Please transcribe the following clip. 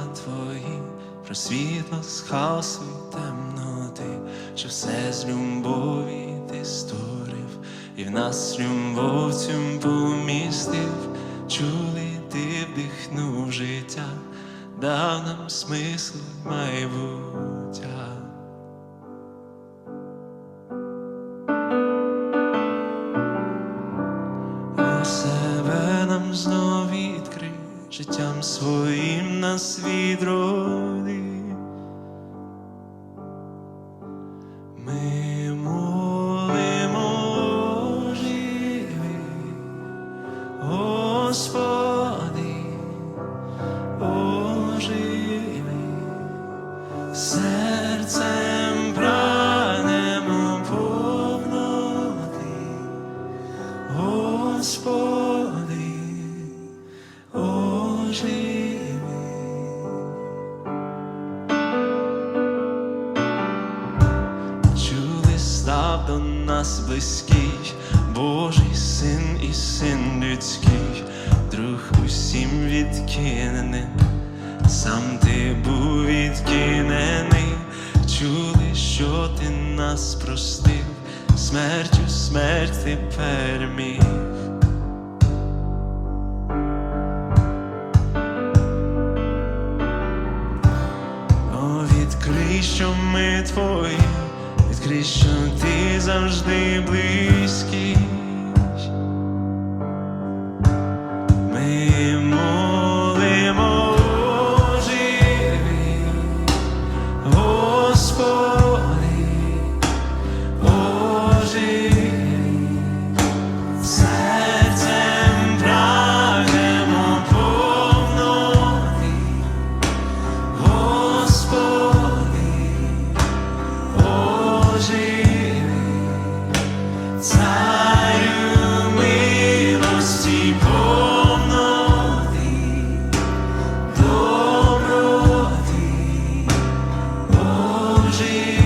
про дива твої, про світло з хаосу й темноти, що все з любові ти створив, і в нас любов помістив, чули ти вдихнув життя, дав нам смисл майбуття. Життям своїм нас відроди. Ми молимо живи, Господи, оживи, серцем прагнемо повноти. Господи, оживи. Нас близький, Божий син і син людський, друг усім відкинений, сам ти був відкинений, чули, що ти нас простив, смертю смерть ти переміг. О, відкрий, що ми твої, скрізь, що ти завжди близький. żyje.